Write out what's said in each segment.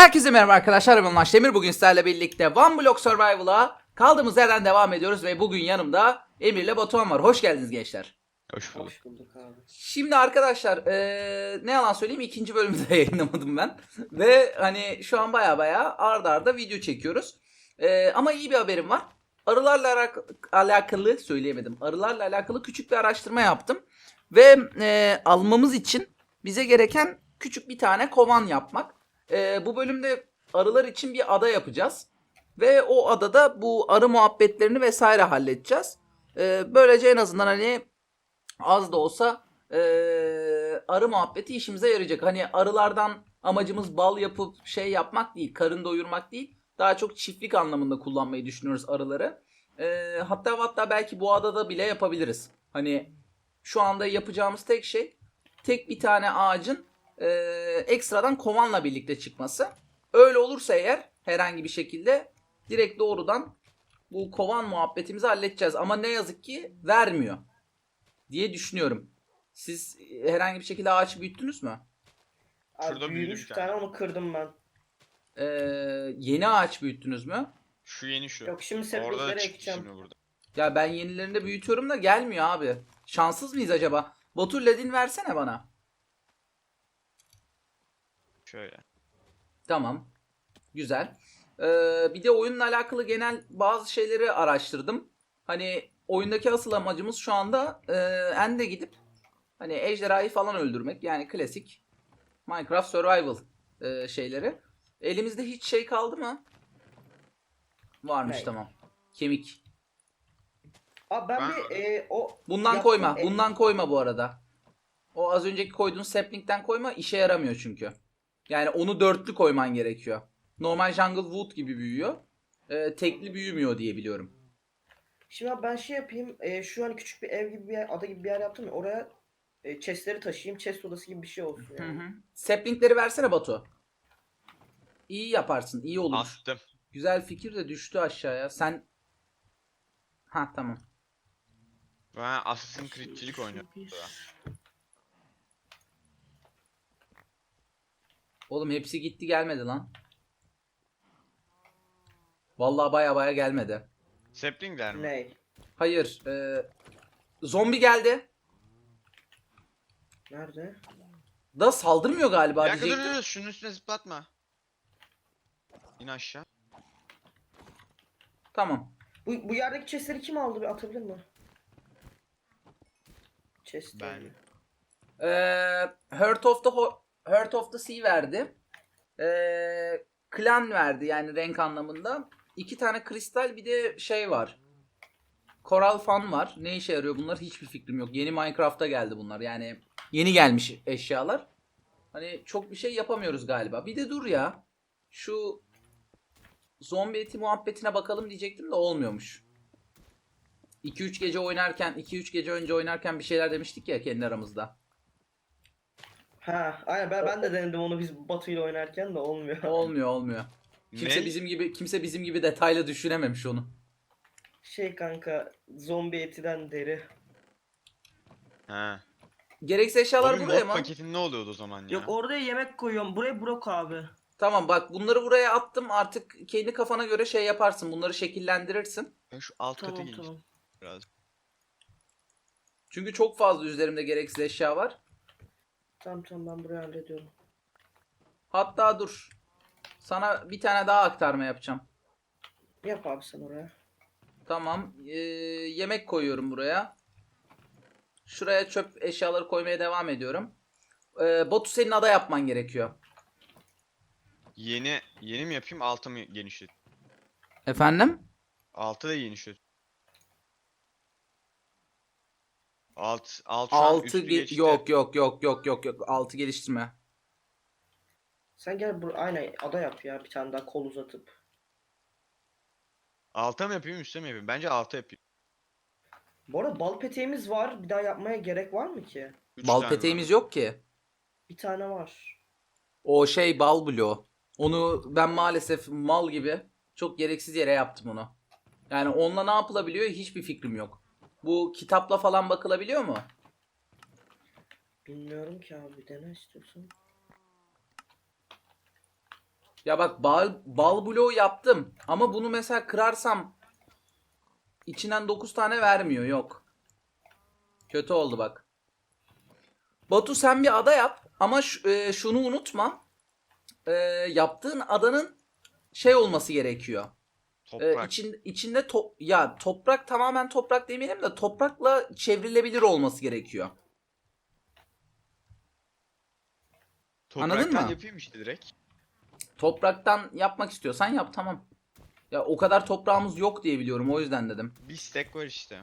Herkese merhaba arkadaşlar ben Ulaş Demir. Bugün sizlerle birlikte One Block Survival'a kaldığımız yerden devam ediyoruz ve bugün yanımda Emir ile Batuhan var. Hoş geldiniz gençler. Hoş bulduk. Hoş bulduk abi. Şimdi arkadaşlar eee, ne yalan söyleyeyim ikinci bölümü de yayınlamadım ben. Ve hani şu an baya baya arda arda video çekiyoruz. Eee, ama iyi bir haberim var. Arılarla alak- alakalı söyleyemedim. Arılarla alakalı küçük bir araştırma yaptım. Ve eee, almamız için bize gereken küçük bir tane kovan yapmak. Eee, bu bölümde arılar için bir ada yapacağız. Ve o adada bu arı muhabbetlerini vesaire halledeceğiz. Eee, böylece en azından hani az da olsa eee, arı muhabbeti işimize yarayacak. Hani arılardan amacımız bal yapıp şey yapmak değil, karın doyurmak değil. Daha çok çiftlik anlamında kullanmayı düşünüyoruz arıları. Eee, hatta hatta belki bu adada bile yapabiliriz. Hani şu anda yapacağımız tek şey tek bir tane ağacın eee, ekstradan kovanla birlikte çıkması. Öyle olursa eğer herhangi bir şekilde direkt doğrudan bu kovan muhabbetimizi halledeceğiz. Ama ne yazık ki vermiyor diye düşünüyorum. Siz herhangi bir şekilde ağaç büyüttünüz mü? Abi Şurada büyüdü büyümüş bir bir tane. onu kırdım ben. Ee, yeni ağaç büyüttünüz mü? Şu yeni şu. Yok şimdi Orada sepetlere çıktı ekeceğim. şimdi burada. Ya ben yenilerini de büyütüyorum da gelmiyor abi. Şanssız mıyız acaba? Batur ledin versene bana. Şöyle. Tamam. Güzel. Ee, bir de oyunla alakalı genel bazı şeyleri araştırdım. Hani oyundaki asıl amacımız şu anda e, End'e gidip hani ejderhayı falan öldürmek. Yani klasik Minecraft Survival e, şeyleri. Elimizde hiç şey kaldı mı? Varmış Ne? tamam. Kemik. Abi ben, Ben- bir e, o Bundan yaptım, koyma. e, Bundan koyma bu arada. O az önceki koyduğun sapling'den koyma. işe yaramıyor çünkü. Yani onu dörtlü koyman gerekiyor. Normal jungle wood gibi büyüyor. Ee, tekli büyümüyor diye biliyorum. Şimdi abi ben şey yapayım. E, şu an küçük bir ev gibi bir yer, ada gibi bir yer yaptım ya. Oraya e, chestleri taşıyayım. Chest odası gibi bir şey olsun Hı yani. hı. Sapling'leri versene Batu. İyi yaparsın. iyi olur. Attım. Güzel fikir de düştü aşağıya. Sen Ha tamam. Ben Assassin's Creed'cilik oynuyorum. Oğlum hepsi gitti gelmedi lan. Vallahi baya baya gelmedi. Saplingler mi? Ney? Hayır. e, zombi geldi. Nerede? Da saldırmıyor galiba dakika dur diyecektim. dur dur, şunun üstüne zıplatma. İn aşağı. Tamam. Bu, bu yerdeki chestleri kim aldı? Bir atabilir mi? Chest. Ben. Ee, Heart of the Ho- Heart of the Sea verdi. Ee, Clan verdi yani renk anlamında. İki tane kristal bir de şey var. Coral Fan var. Ne işe yarıyor bunlar hiçbir fikrim yok. Yeni Minecraft'a geldi bunlar. Yani yeni gelmiş eşyalar. Hani çok bir şey yapamıyoruz galiba. Bir de dur ya. Şu zombi eti muhabbetine bakalım diyecektim de olmuyormuş. 2-3 gece oynarken, 2-3 gece önce oynarken bir şeyler demiştik ya kendi aramızda. Ha, aynen ben, ben de denedim onu biz Batu ile oynarken de olmuyor. Olmuyor, olmuyor. Kimse Ne? bizim gibi kimse bizim gibi detaylı düşünememiş onu. Şey kanka zombi etiden deri. He. Gereksiz eşyalar Oğlum buraya mod mı? paketin ne oluyordu o zaman ya? Yok oraya yemek koyuyorum. Buraya brok abi. Tamam bak bunları buraya attım. Artık kendi kafana göre şey yaparsın. Bunları şekillendirirsin. Ben şu alt kata Tamam geleyim tamam. biraz. Çünkü çok fazla üzerimde gereksiz eşya var. Tamam tamam ben burayı hallediyorum. Hatta dur. Sana bir tane daha aktarma yapacağım. Yap abi sen oraya. Tamam. ee, yemek koyuyorum buraya. Şuraya çöp eşyaları koymaya devam ediyorum. Ee, Batu senin ada yapman gerekiyor. Yeni yeni mi yapayım altı mı genişlet? Efendim? Altı da genişlet. Alt alt şu an 6 üstü geçti. yok yok yok yok yok yok 6 geliştirme. Sen gel bur aynen ada yap ya bir tane daha kol uzatıp. Alta mı yapayım üstte mi yapayım? Bence alta yapayım. Bu arada bal peteğimiz var. Bir daha yapmaya gerek var mı ki? Üç Bal tane peteğimiz var. yok ki. Bir tane var. O şey bal bloğu. Onu ben maalesef mal gibi çok gereksiz yere yaptım onu. Yani onunla ne yapılabiliyor hiçbir fikrim yok. Bu kitapla falan bakılabiliyor mu? Bilmiyorum ki abi dene istiyorsan. Ya bak bal, bal bloğu yaptım. Ama bunu mesela kırarsam içinden 9 tane vermiyor. Yok. Kötü oldu bak. Batu sen bir ada yap. Ama e, şunu unutma. E, yaptığın adanın şey olması gerekiyor. Toprak. için, içinde to- ya toprak tamamen toprak demeyelim de toprakla çevrilebilir olması gerekiyor. anladın Topraktan mı? yapayım işte direkt. Topraktan yapmak istiyorsan yap tamam. Ya o kadar toprağımız yok diye biliyorum o yüzden dedim. Bir stack var işte.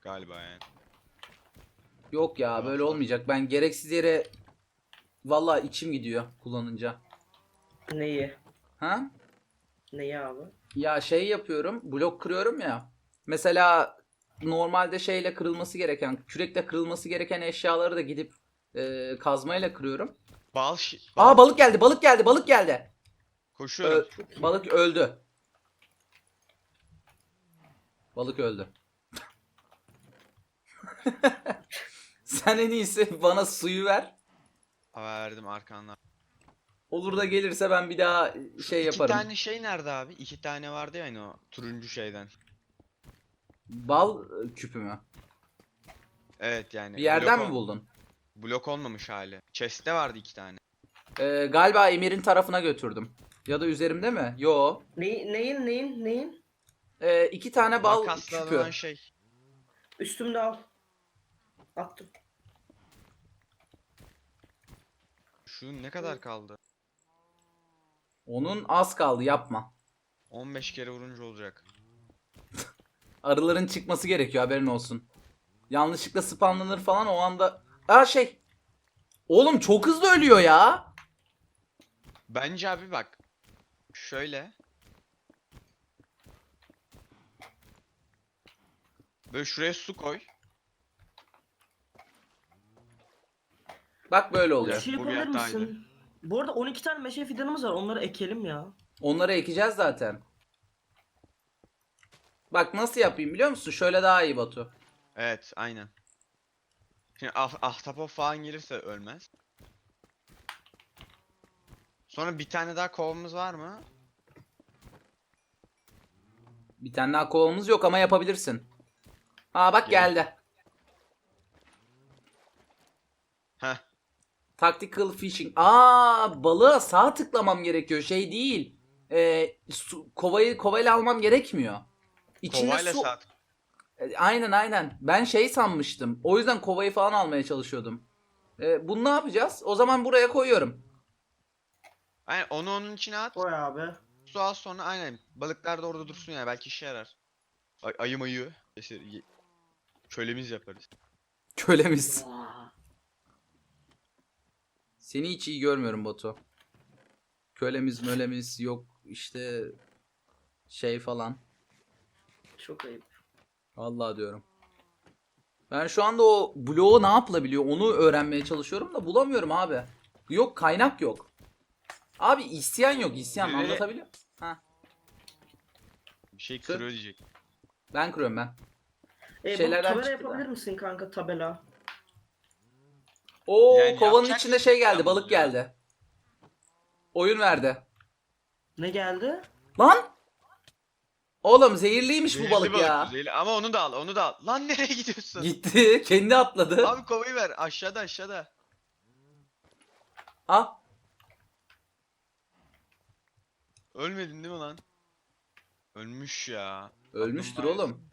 Galiba yani. Yok ya böyle olmayacak. Ben gereksiz yere vallahi içim gidiyor kullanınca. Neyi? Ha? Neyi abi? Ya şey yapıyorum, blok kırıyorum ya. Mesela normalde şeyle kırılması gereken, kürekle kırılması gereken eşyaları da gidip e, kazmayla kırıyorum. Bal şi... Aa balık geldi, balık geldi, balık geldi. Koşuyorum. Ö- balık öldü. Balık öldü. Sen en iyisi bana suyu ver. Verdim arkandan. Olur da gelirse ben bir daha şey İki yaparım. tane şey nerede abi? İki tane vardı ya hani o turuncu şeyden. Bal e, küpü mü? Evet yani. Bir yerden blok mi ol- buldun? Blok olmamış hali. Chest'te vardı iki tane. Ee, galiba Emir'in tarafına götürdüm. Ya da üzerimde mi? Yo. Neyin neyin neyin neyin? Ee, iki tane bal Makasla küpü. alınan şey. Üstümde al. Attım. Şu ne kadar kaldı? Onun az kaldı yapma. 15 kere vurunca olacak. Arıların çıkması gerekiyor haberin olsun. Yanlışlıkla spamlanır falan o anda. Aa şey. Oğlum çok hızlı ölüyor ya. Bence abi bak. Şöyle. Böyle şuraya su koy. Bak böyle Bir oluyor. şey bu bir yapabilir hataydı. Bu arada 12 tane meşe fidanımız var. Onları ekelim ya. Onları ekeceğiz zaten. Bak nasıl yapayım biliyor musun? Şöyle daha iyi Batu. Evet aynen. Şimdi ah ahtapot falan gelirse ölmez. Sonra bir tane daha kovamız var mı? Bir tane daha kovamız yok ama yapabilirsin. Aa bak Gel. geldi. Heh. Tactical fishing. Aa balığa sağ tıklamam gerekiyor. Şey değil. Ee, su, kovayı kovayla almam gerekmiyor. İçinde Kovayla su. saat. E, Aynen aynen. Ben şey sanmıştım. O yüzden kovayı falan almaya çalışıyordum. Ee, bunu ne yapacağız? O zaman buraya koyuyorum. Aynen onu onun içine at. Koy abi. Su al sonra aynen. Balıklar da orada dursun ya belki işe yarar. Ay, ayı mayı. Kölemiz yaparız. Kölemiz. Seni hiç iyi görmüyorum Batu. Kölemiz mölemiz yok işte şey falan. Çok ayıp. Vallahi diyorum. Ben şu anda o bloğu ne yapılabiliyor onu öğrenmeye çalışıyorum da bulamıyorum abi. Yok kaynak yok. Abi isyan yok isyan Birileri- anlatabiliyor Ha Bir şey Kır. kırıyor diyecek. ben kırıyorum ben. E, Şeylerden bu tabela çıktı da. yapabilir misin kanka tabela? Oo Yani kovanın yapacak içinde şey geldi şey balık ya. geldi. Oyun verdi. Ne geldi? Lan! Oğlum zehirliymiş bu Zehirli balık ya. zehirli. Ama onu da al onu da al. Lan nereye gidiyorsun? Gitti. Kendi atladı. Abi kovayı ver aşağıda aşağıda. Ah. Ölmedin değil mi lan? Ölmüş ya. Ölmüştür oğlum.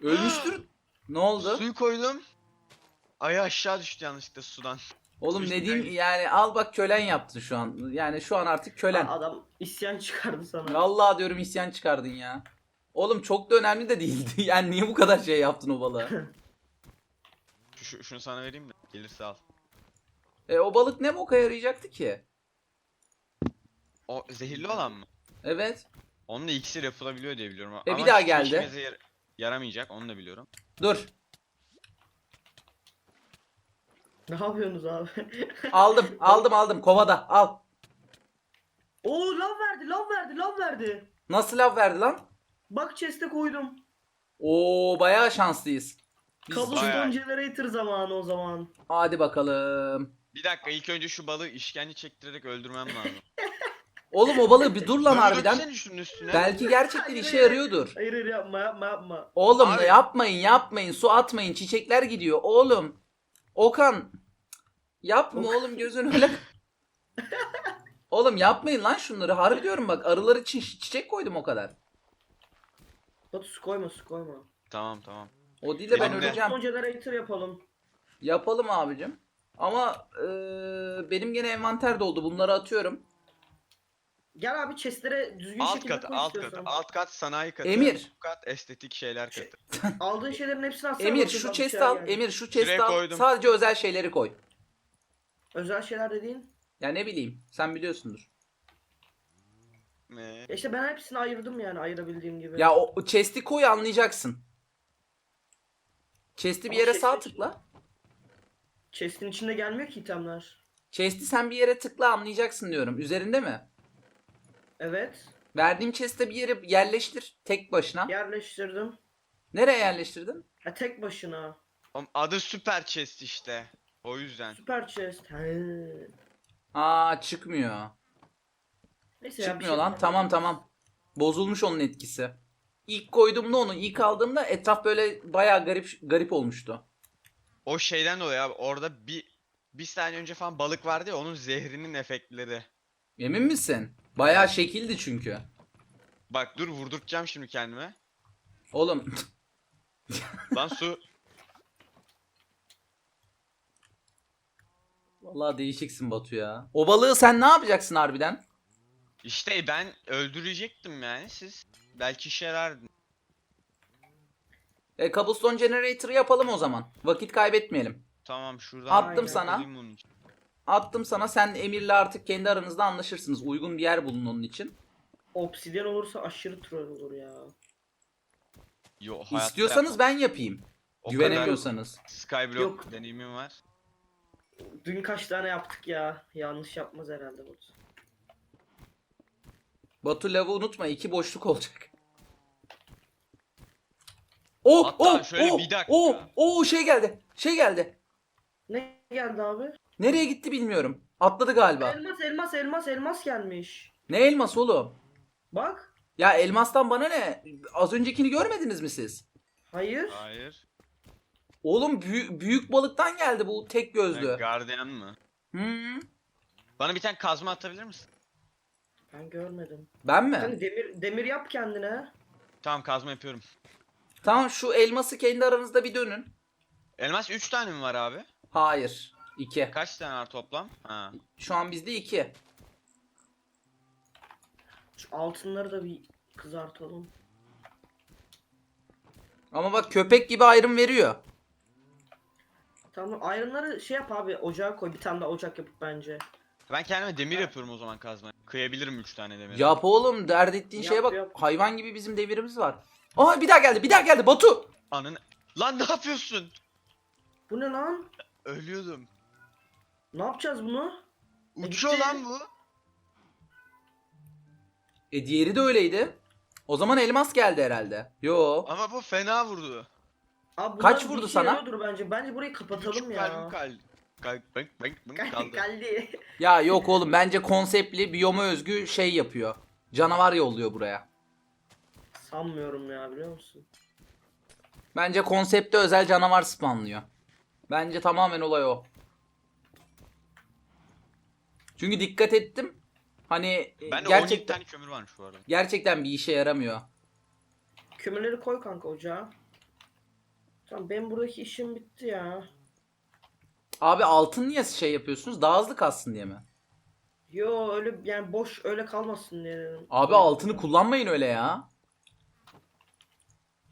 Ölmüştür. ne oldu? Suyu koydum. Ayı aşağı düştü yanlışlıkla sudan. Oğlum ne diyeyim yani al bak kölen yaptı şu an. Yani şu an artık kölen. Adam isyan çıkardı sana. Vallahi diyorum isyan çıkardın ya. Oğlum çok da önemli de değildi. Yani niye bu kadar şey yaptın o balığa? Şu, şu- şunu sana vereyim de gelirse al. e, o balık ne boka yarayacaktı ki? O zehirli olan mı? Evet. Onunla iksir yapılabiliyor diye biliyorum. E, bir Ama daha geldi. işimize yar- yaramayacak onu da biliyorum. Dur. Ne yapıyorsunuz abi? Aldım. aldım aldım. Kovada. Al. Oo lav verdi lav verdi lav verdi. Nasıl lav verdi lan? Bak chest'e koydum. Oo bayağı şanslıyız. Biz- Cobblestone bayağı- generator zamanı o zaman. Hadi bakalım. Bir dakika ilk önce şu balığı işkence çektirerek öldürmem lazım. Oğlum o balığı bir dur lan harbiden. şunun üstüne. Belki gerçekten işe yarıyordur. Hayır hayır yapma yapma yapma. Oğlum Abi- yapmayın yapmayın su atmayın çiçekler gidiyor oğlum. Okan yapma Okan. oğlum gözün öyle. oğlum yapmayın lan şunları harbi diyorum bak arılar için çiçek koydum o kadar. Batu su koyma su koyma. Tamam tamam. O değil de ben Benim de. öleceğim. Son generator yapalım. Yapalım abicim. Ama eee, benim gene envanter doldu bunları atıyorum. Gel abi chestlere düzgün Alt şekilde kat, koy alt kat, istiyorsan. alt kat sanayi katı. Emir. Üst kat estetik şeyler katı. Aldığın şeylerin hepsini atsana. Emir şu bir şey al. yani. Emir şu chest'i al. koydum. Sadece özel şeyleri koy. Özel şeyler dediğin. Ya ne bileyim sen biliyorsundur. Ne? Ya işte ben hepsini ayırdım yani ayırabildiğim gibi. Ya o o chest'i koy anlayacaksın. Chest'i bir Ama yere chest'i- sağ tıkla. Chest'in içinde gelmiyor ki itemler. Chest'i sen bir yere tıkla anlayacaksın diyorum. Üzerinde mi? Evet. Verdiğim chest'e bir yere yerleştir tek başına. Yerleştirdim. Nereye yerleştirdin? Ha tek başına. Oğlum Adı süper chest işte. O yüzden. Süper chest. He. Aa çıkmıyor. Neyse ya, bir Çıkmıyor şey lan. yapmam. Tamam tamam. Bozulmuş onun etkisi. İlk koyduğumda onu ilk aldığımda etraf böyle bayağı garip garip olmuştu. O şeyden dolayı abi orada bir bir saniye önce falan balık vardı ya onun zehrinin efektleri. Emin misin? Bayağı şekildi çünkü. Bak dur vurdurtacağım şimdi kendime. Oğlum Lan su. vallahi değişiksin Batu ya. O balığı sen ne yapacaksın harbiden? İşte ben öldürecektim yani siz. Belki işe yarar. E, cobblestone generator'ı yapalım o zaman. Vakit kaybetmeyelim. Tamam şuradan. Attım sana. alayım bunun için. Attım sana sen Emir'le artık kendi aranızda anlaşırsınız. Uygun bir yer bulun onun için. Obsidyen olursa aşırı troll olur ya. Yo, hayatta İstiyorsanız ben yapayım. o Güvenemiyorsanız. Skyblock Yok. deneyimim var. Dün kaç tane yaptık ya. Yanlış yapmaz herhalde bu. Batu lavı unutma iki boşluk olacak. Oh, Hatta oh, şöyle oh, bir dakika. oh, oh, şey geldi. Şey geldi. Ne geldi abi? Nereye gitti bilmiyorum. Atladı galiba. Elmas elmas elmas elmas gelmiş. Ne elmas oğlum? Bak. Ya elmastan bana ne? Az öncekini görmediniz mi siz? Hayır. Hayır. Oğlum büyük, büyük balıktan geldi bu tek gözlü. Yani Guardian mı? Hmm. Bana bir tane kazma atabilir misin? Ben görmedim. Ben mi? Sen demir demir yap kendine. Tamam kazma yapıyorum. Tamam şu elması kendi aranızda bir dönün. Elmas 3 tane mi var abi? Hayır. 2. Kaç tane var toplam? Ha. Şu an bizde 2. Şu altınları da bir kızartalım. Ama bak köpek gibi ayrım veriyor. Tamam ayrımları şey yap abi ocağa koy bir tane daha ocak yapıp bence. Ben kendime demir yapıyorum o zaman kazma. Kıyabilirim 3 tane demir. Yap oğlum dert ettiğin Yap, şeye bak. yap. Hayvan gibi bizim devirimiz var. Aa bir daha geldi bir daha geldi Batu. Anın. Lan ne yapıyorsun? Bu ne lan? Ölüyordum. Ne yapacağız bunu? Uçuyor gitti. lan bu. E diğeri de öyleydi. O zaman elmas geldi herhalde. Yo. Ama bu fena vurdu. Abi Kaç bir vurdu işe sana? yarıyordur bence. Bence burayı kapatalım Küçük ya. kalbim kaldı. Kalp, bank, bank, bank Kaldi. kaldı. Kaldi. Ya yok oğlum bence konseptli biyoma özgü şey yapıyor. Canavar yolluyor buraya. Sanmıyorum ya biliyor musun? Bence konsepte özel canavar spawnlıyor. Bence tamamen olay o. Çünkü dikkat ettim. Hani e, 12 gerçekten tane kömür varmış bu arada. gerçekten bir işe yaramıyor. Kömürleri koy kanka ocağa. Tamam benim buradaki işim bitti ya. Abi altın niye şey yapıyorsunuz? Daha hızlı kalsın diye mi? Yo öyle yani boş öyle kalmasın diye dedim. Abi altını kullanmayın öyle ya.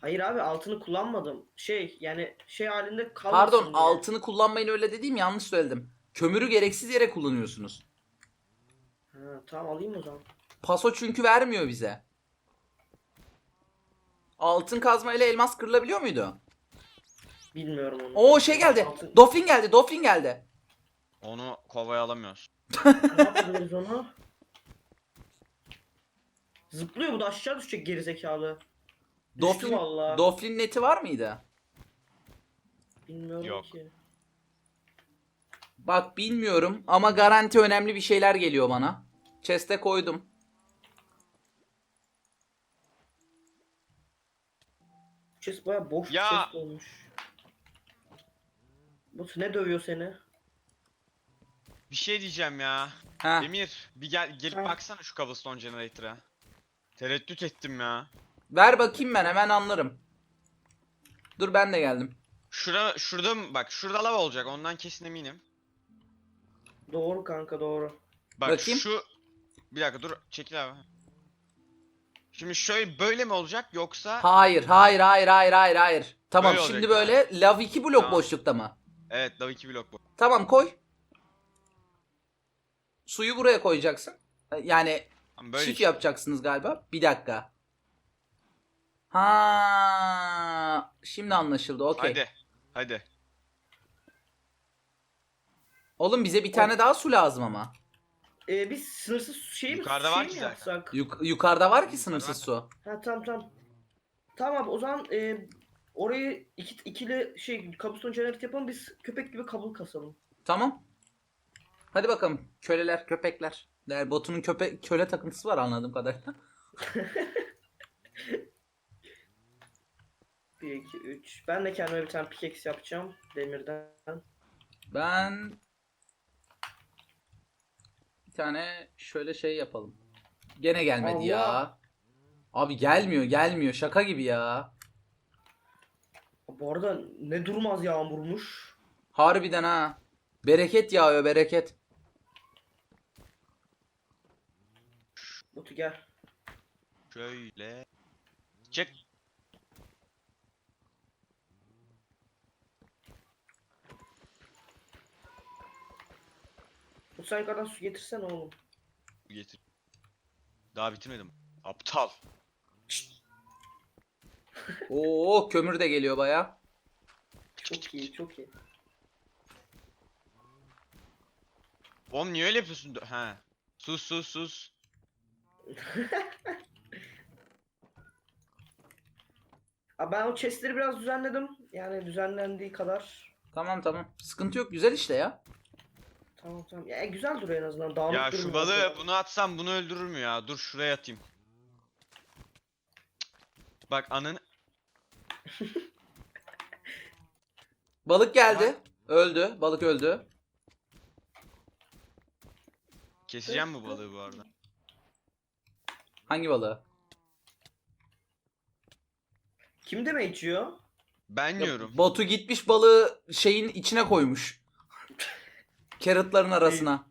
Hayır abi altını kullanmadım. Şey yani şey halinde kalmasın Pardon diye. altını kullanmayın öyle dediğim yanlış söyledim. Kömürü gereksiz yere kullanıyorsunuz. Ha, tamam alayım o zaman. Paso çünkü vermiyor bize. Altın kazma ile elmas kırılabiliyor muydu? Bilmiyorum onu. Oo şey geldi. Altın- Dofin geldi. Dofin geldi. Onu kovaya alamıyoruz. ne yapabiliriz onu? Zıplıyor bu da aşağı düşecek gerizekalı. Düştü Dofin, valla. Dofin neti var mıydı? Bilmiyorum Yok. ki. Bak bilmiyorum ama garanti önemli bir şeyler geliyor bana. Chest'e koydum. Chest baya boş Ya. chest olmuş. Bu ne dövüyor seni? Bir şey diyeceğim ya. Ha. Emir bir gel gelip Ha. baksana şu cobblestone generator'a. Tereddüt ettim ya. Ver bakayım ben hemen anlarım. Dur ben de geldim. Şurada şurada mı- bak şurada lava olacak ondan kesin eminim. Doğru kanka doğru. Bak Bakayım. şu bir dakika dur çekil abi. Şimdi şöyle böyle mi olacak yoksa Hayır, hayır, hayır, hayır, hayır, hayır. Tamam Böyle şimdi olacak böyle lav 2 blok Tamam. boşlukta mı? evet lava 2 blok bu. Tamam koy. Suyu buraya koyacaksın. Yani Ama böyle çift işte. yapacaksınız galiba. Bir dakika. Ha, şimdi anlaşıldı. Okey. Hadi. Hadi. Oğlum bize bir tane daha su lazım ama. Ee, biz sınırsız şey mi, Yukarıda şey var mi ki zaten. yapsak? Yuk- yukarıda var ki sınırsız su. Ha tamam tamam. Tamam o zaman e, orayı iki, ikili şey cobblestone generator yapalım biz köpek gibi kabul kasalım. Tamam. Hadi bakalım köleler, köpekler. Yani botunun köpe köle takıntısı var anladığım kadarıyla. 1 2 3. Ben de kendime bir tane pickaxe yapacağım demirden. Ben tane şöyle şey yapalım. Gene gelmedi ya. Allah. Abi gelmiyor, gelmiyor. Şaka gibi ya. Bu arada ne durmaz yağmurmuş. Harbiden ha. Bereket yağıyor, bereket. Batu gel. Şöyle. Çek. Sen yukarıdan su getirsen oğlum. Getir. Daha bitirmedim. Aptal. Oo, kömür de geliyor baya. Çok iyi çok iyi. Oğlum niye öyle yapıyorsun? He. Sus sus sus. Aa, ben o chestleri biraz düzenledim. Yani düzenlendiği kadar. Tamam tamam. Sıkıntı yok. Güzel işte ya. Tamam tamam. Ya güzel duruyor en azından. Dağınık Ya şu durmuyor. balığı bunu atsam bunu öldürür mü ya? Dur şuraya atayım. Bak anın Balık geldi. Öldü. Balık öldü. keseceğim bu balığı bu arada. Hangi balığı? Kim deme içiyor? Ben Ya, yiyorum. Batu gitmiş balığı şeyin içine koymuş. Carrotların arasına.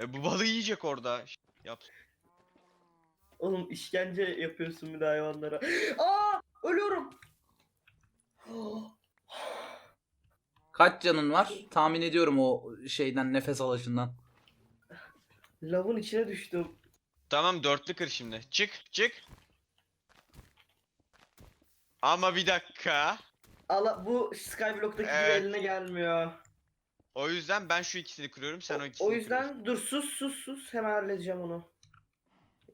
E, bu balığı yiyecek orada. Yap. Oğlum işkence yapıyorsun bir de hayvanlara. Aa ölüyorum. Kaç canın var? Tahmin ediyorum o şeyden nefes alışından. Lavın içine düştüm. Tamam dörtlü kır şimdi. Çık çık. Ama bir dakika. Allah bu Skyblock'taki Evet. gibi eline gelmiyor. O yüzden ben şu ikisini kırıyorum sen o ikisini O kırıyorsun. yüzden dur sus sus sus hemen halledeceğim onu.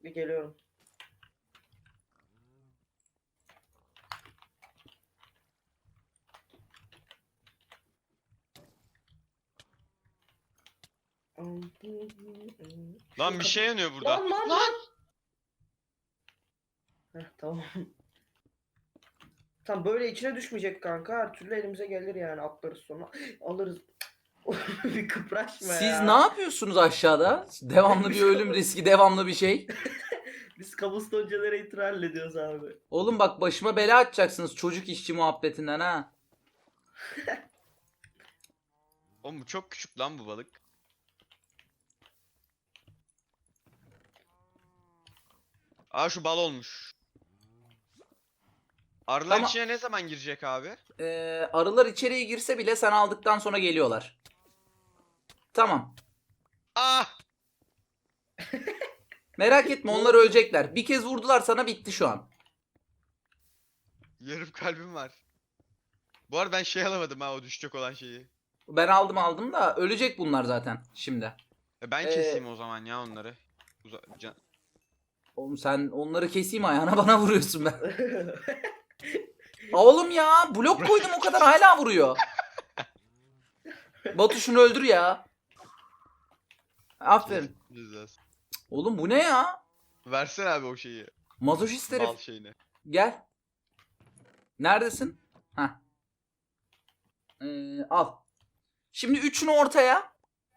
Bir geliyorum. Lan bir şey yanıyor burada. Lan lan lan. Heh, tamam. Tam böyle içine düşmeyecek kanka. Her türlü elimize gelir yani atlarız sonra. Alırız. Bir kıpraşma Siz ya. ne yapıyorsunuz aşağıda? Devamlı bir ölüm riski, devamlı bir şey. Biz cobblestone generator hallediyoruz abi. Oğlum bak başıma bela açacaksınız çocuk işçi muhabbetinden ha. Oğlum bu çok küçük lan bu balık. Aa şu bal olmuş. Arılar Ama- içine ne zaman girecek abi? Ee, arılar içeriye girse bile sen aldıktan sonra geliyorlar. Tamam. Ah! Merak etme onlar ölecekler. Bir kez vurdular sana bitti şu an. Yarım kalbim var. Bu arada ben şey alamadım ha o düşecek olan şeyi. Ben aldım aldım da ölecek bunlar zaten şimdi. E ben Ee, keseyim o zaman ya onları. Uza can- Oğlum sen onları keseyim ayağına bana vuruyorsun ben. Oğlum ya blok koydum o kadar hala vuruyor. Batu şunu öldür ya. Aferin. Cezası. Oğlum bu ne ya? Versene abi o şeyi. Mazoşist herif. Bal şeyini. Gel. Neredesin? Ha. Ee, al. Şimdi üçünü ortaya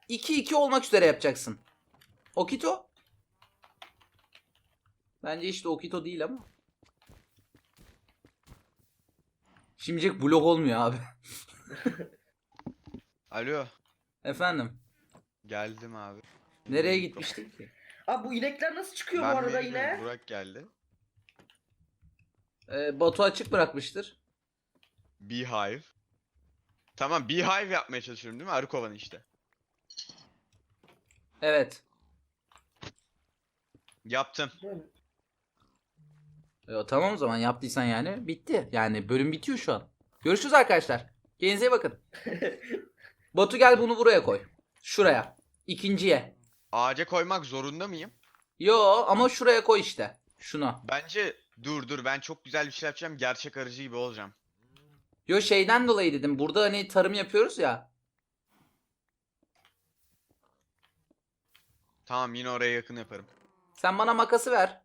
2-2 olmak üzere yapacaksın. Okito? Bence işte Okito değil ama. Şimdilik blok olmuyor abi. Alo. Efendim. Geldim abi. Nereye gitmiştik ki? Abi bu inekler nasıl çıkıyor Ben bu arada bilmiyorum, yine? Burak geldi. Ee, Batu açık bırakmıştır. Beehive. Tamam Beehive yapmaya çalışıyorum değil mi? Arı kovanı işte. Evet. Yaptım. Böyle. E, tamam o zaman yaptıysan yani bitti. Yani bölüm bitiyor şu an. Görüşürüz arkadaşlar. Kendinize iyi bakın. Batu gel bunu buraya koy. Şuraya. İkinciye. Ağaca koymak zorunda mıyım? Yo ama şuraya koy işte. Şuna. Bence dur dur ben çok güzel bir şey yapacağım. Gerçek arıcı gibi olacağım. Yo şeyden dolayı dedim. Burada hani tarım yapıyoruz ya. Tamam yine oraya yakın yaparım. Sen bana makası ver.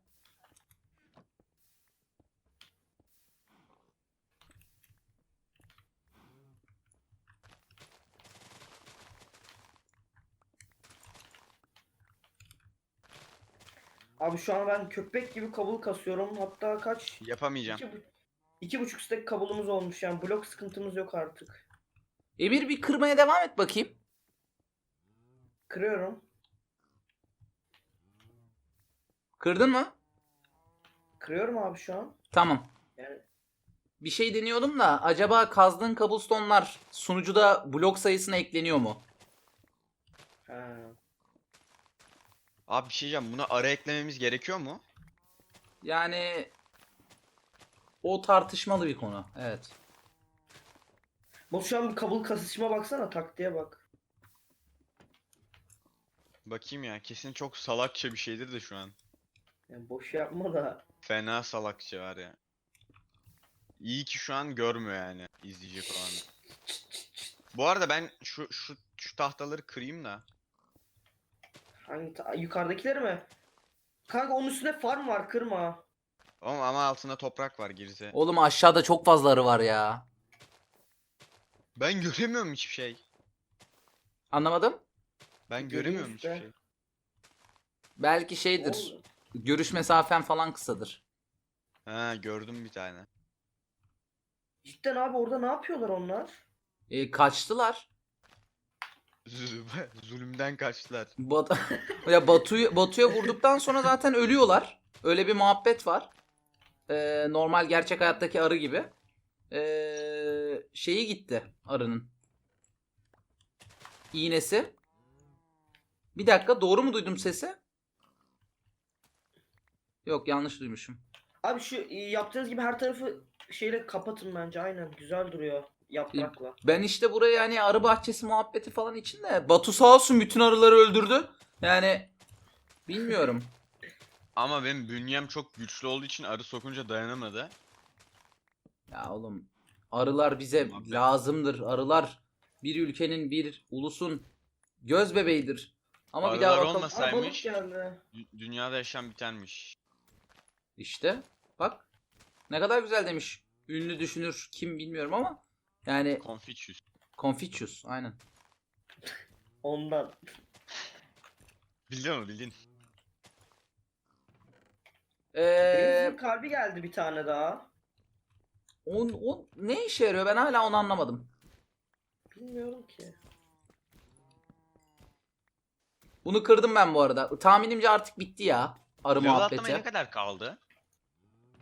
Abi şu an ben köpek gibi kabul kasıyorum. Hatta kaç? Yapamayacağım. İki, bu- iki buçuk stek kabulumuz olmuş yani. Blok sıkıntımız yok artık. Emir bir kırmaya devam et bakayım. Kırıyorum. Kırdın mı? Kırıyorum abi şu an. Tamam. Yani Bir şey deniyordum da acaba kazdığın cobblestone'lar sunucuda blok sayısına ekleniyor mu? ha. Abi bir şey diyeceğim. Buna arı eklememiz gerekiyor mu? Yani o tartışmalı bir konu. Evet. Bu şu an bir kabul kasışıma baksana taktiğe bak. Bakayım ya. Kesin çok salakça bir şeydir de şu an. Yani boş yapma da. Fena salakça var ya. İyi ki şu an görmüyor yani izleyecek olan. Bu arada ben şu şu şu tahtaları kırayım da. Hangi ta- yukarıdakileri mi? Kanka onun üstünde farm var kırma. Ama, ama altında toprak var gerize. Oğlum aşağıda çok fazla arı var ya. Ben göremiyorum hiçbir şey. Anlamadım. Ben Göreyim göremiyorum işte. hiçbir şey. Belki şeydir. Oğlum, Görüş mesafen falan kısadır. Ha gördüm bir tane. Cidden abi orada ne yapıyorlar onlar? E, kaçtılar. Zulümden kaçtılar. Bat ya Batu'yu Batu'ya vurduktan sonra zaten ölüyorlar. Öyle bir muhabbet var. Ee, normal gerçek hayattaki arı gibi. Ee, şeyi gitti arının. İğnesi. Bir dakika doğru mu duydum sesi? Yok yanlış duymuşum. Abi şu e, yaptığınız gibi her tarafı şeyle kapatın bence aynen güzel duruyor yaprakla. Ben işte buraya yani arı bahçesi muhabbeti falan için de Batu sağ olsun bütün arıları öldürdü. Yani bilmiyorum. Ama benim bünyem çok güçlü olduğu için arı sokunca dayanamadı. Ya oğlum arılar bize Muhabbet. lazımdır. Arılar bir ülkenin bir ulusun göz bebeğidir. Ama bir daha Arılar bakalım. olmasa- Aa, balık Saymış. geldi. Dü- Dünyada yaşam bitermiş. İşte bak ne kadar güzel demiş. Ünlü düşünür kim bilmiyorum ama yani Confucius. Confucius aynen. Ondan. Bildin mi bildin? Ee, Deniz'in kalbi geldi bir tane daha. o, o ne işe yarıyor ben hala onu anlamadım. Bilmiyorum ki. Bunu kırdım ben bu arada. Tahminimce artık bitti ya arı Level atlamaya muhabbeti. ne kadar kaldı?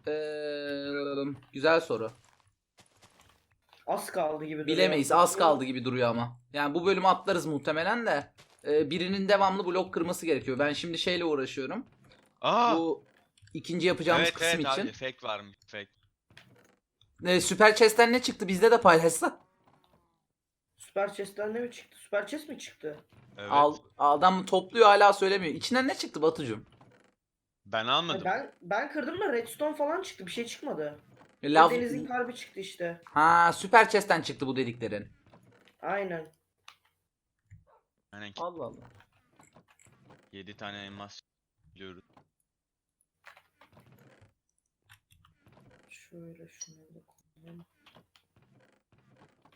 Ee, güzel soru. Az kaldı gibi duruyor. Bilemeyiz. Az kaldı gibi duruyor ama. Yani bu bölümü atlarız muhtemelen de. Ee, birinin devamlı blok kırması gerekiyor. Ben şimdi şeyle uğraşıyorum. Aa! Bu ikinci yapacağımız evet kısım evet için. abi fake varmış fake. Ee, Süper Chest'ten ne çıktı? Bizde de paylaşsa. Süper chest'ten ne mi çıktı? Süper chest mi çıktı? Evet. Al, adam topluyor hala söylemiyor. İçinden ne çıktı Batucuğum? Ben almadım. Ben ben kırdım da redstone falan çıktı. Bir şey çıkmadı. E, Lav... Deniz'in kalbi çıktı işte. Ha, Süper Chest'ten çıktı bu dediklerin. Aynen. Aynen Allah Allah. 7 tane elmas biliyoruz. Şöyle şunları da koyalım.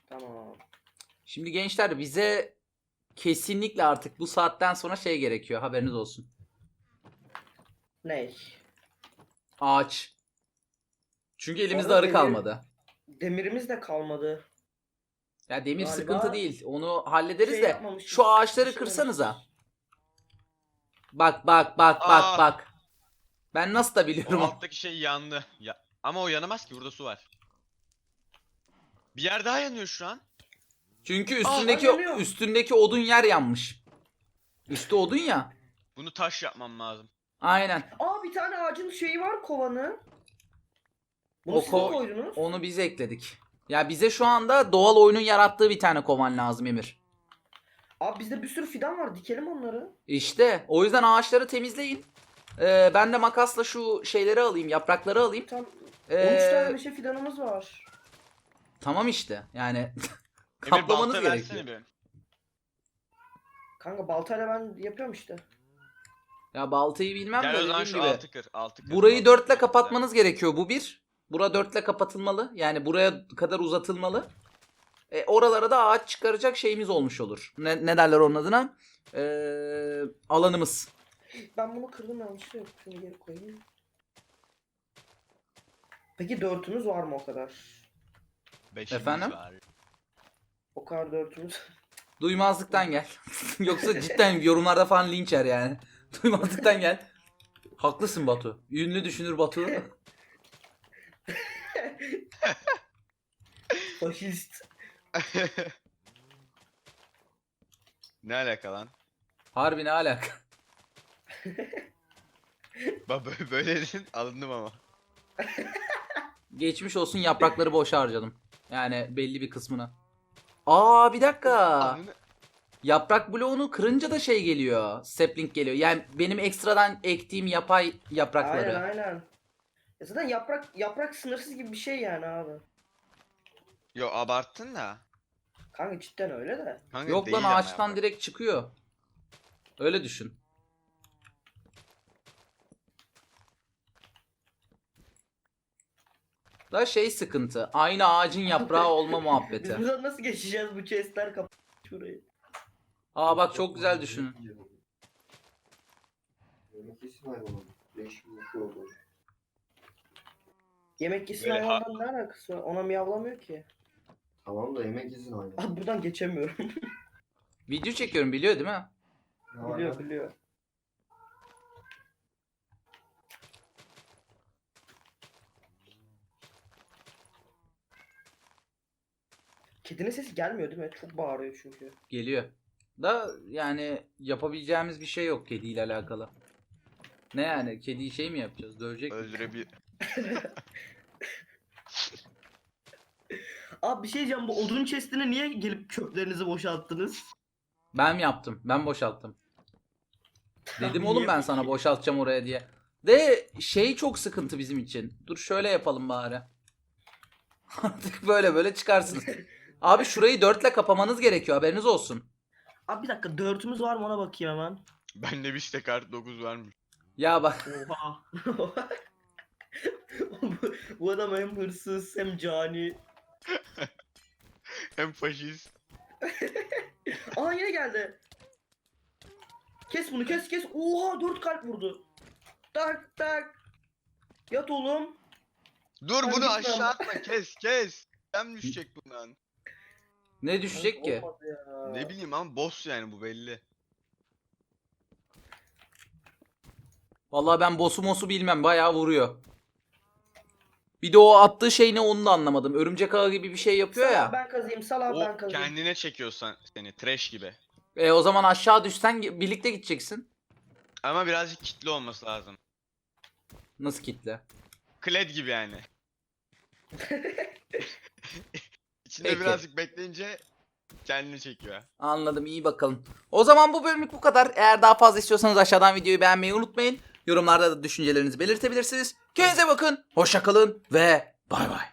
Tamam. Şimdi gençler bize kesinlikle artık bu saatten sonra şey gerekiyor. Haberiniz olsun. Ney? Ağaç. Çünkü elimizde Orada arı demir- kalmadı. Demirimiz de kalmadı. Ya demir Galiba sıkıntı değil. Onu hallederiz şey de yapmamışız, şu ağaçları pişirmemişiz. kırsanıza. Bak bak bak bak Aa! bak. Ben nasıl da O biliyorum. alttaki şey yandı. Ya ama o yanamaz ki burada su var. Bir yer daha yanıyor şu an. Çünkü üstündeki yanıyor. üstündeki odun yer yanmış. Üstü odun ya. Bunu taş yapmam lazım. Aynen. Aa bir tane ağacın şeyi var kovanı. Bunu O siz mi ko- koydunuz? Onu biz ekledik. Ya bize şu anda doğal oyunun yarattığı bir tane kovan lazım Emir. Abi bizde bir sürü fidan var. Dikelim onları. İşte o yüzden ağaçları temizleyin. Ee, ben de makasla şu şeyleri alayım, yaprakları alayım. Tam 13 Ee, tane meşe fidanımız var. tamam işte. Yani Emir kaplamanız balta gerekiyor. versene bir. Kanka baltayla ben yapıyorum işte. Ya baltayı bilmem Gel de o zaman dediğim şu gibi. altı kır. Altı kır. Burayı dörtle kapatmanız gerekiyor. Bu bir. Bura dörtle kapatılmalı. Yani buraya kadar uzatılmalı. E, oralara da ağaç çıkaracak şeyimiz olmuş olur. Ne, ne derler onun adına? Ee, alanımız. Ben bunu kırdım yanlışlıkla. Şunu geri koyayım. Peki dörtümüz var mı o kadar? Beşimiz Efendim? var. O kadar dörtümüz. Duymazlıktan gel. Yoksa cidden yorumlarda falan linç yer yani. Duymazlıktan gel. Haklısın Batu. Ünlü düşünür Batu. Faşist. ne alaka lan? Harbi ne alaka? Bak böyle, böyle dedin alındım ama. Geçmiş olsun yaprakları boşa harcadım. Yani belli bir kısmını. Aa bir dakika. Yaprak bloğunu kırınca da şey geliyor. Sapling geliyor. Yani benim ekstradan ektiğim yapay yaprakları. Aynen aynen. Ya zaten yaprak yaprak sınırsız gibi bir şey yani abi. Yo abarttın da. Kanka cidden öyle de. Kanka Yok değil lan ama ağaçtan yaprak. direkt çıkıyor. Öyle düşün. Da şey sıkıntı. Aynı ağacın yaprağı olma Biz muhabbeti. buradan nasıl geçeceğiz bu chestler kapat şurayı. Aa bak çok güzel düşünün. Yemek yesin bir şey. Yemek yesin Böyle ha- hayvandan ne alakası var? Ona miyavlamıyor ki. Tamam da yemek yesin hayvan. Abi buradan geçemiyorum. Video çekiyorum biliyor değil mi? Ne var biliyor lan? biliyor. Kedinin sesi gelmiyor değil mi? Çok bağırıyor çünkü. Geliyor. Da yani yapabileceğimiz bir şey yok kediyle alakalı. Ne yani? Kediyi şey mi yapacağız? Dövecek mi? Abi bir şey diyeceğim bu odun chestine niye gelip çöplerinizi boşalttınız? Ben mi yaptım? Ben boşalttım. Dedim oğlum ben sana boşaltacağım oraya diye. De şey çok sıkıntı bizim için. Dur şöyle yapalım bari. Artık böyle böyle çıkarsın. Abi şurayı dörtle kapamanız gerekiyor haberiniz olsun. Abi bir dakika dörtümüz var mı ona bakayım hemen. Bende bir stek artı 9 varmış. Ya bak Oha. bu, bu adam hem hırsız hem cani. Hem faşist. Aa yine geldi. Kes bunu kes kes. Oha dört kalp vurdu. Tak tak. Yat oğlum. Dur Ben bunu gitmem. aşağı atma kes kes. Sen düşecek bundan. ne düşecek ki? Olmadı ya. Ne bileyim ama boss yani bu belli. Vallahi ben boss'u mosu bilmem bayağı vuruyor. Bir de o attığı şey ne onu da anlamadım. Örümcek ağı gibi bir şey yapıyor ya. ben kazıyım. Sal abi ben O kazıyım. kendine çekiyorsan seni trash gibi. E o zaman aşağı düşsen ge- birlikte gideceksin. Ama birazcık kitli olması lazım. Nasıl kitle? Kled gibi yani. İçinde Peki. birazcık bekleyince kendini çekiyor. Anladım iyi bakalım. O zaman bu bölümlük bu kadar. Eğer daha fazla istiyorsanız aşağıdan videoyu beğenmeyi unutmayın. Yorumlarda da düşüncelerinizi belirtebilirsiniz. Kendinize bakın. Hoşça kalın ve bay bay.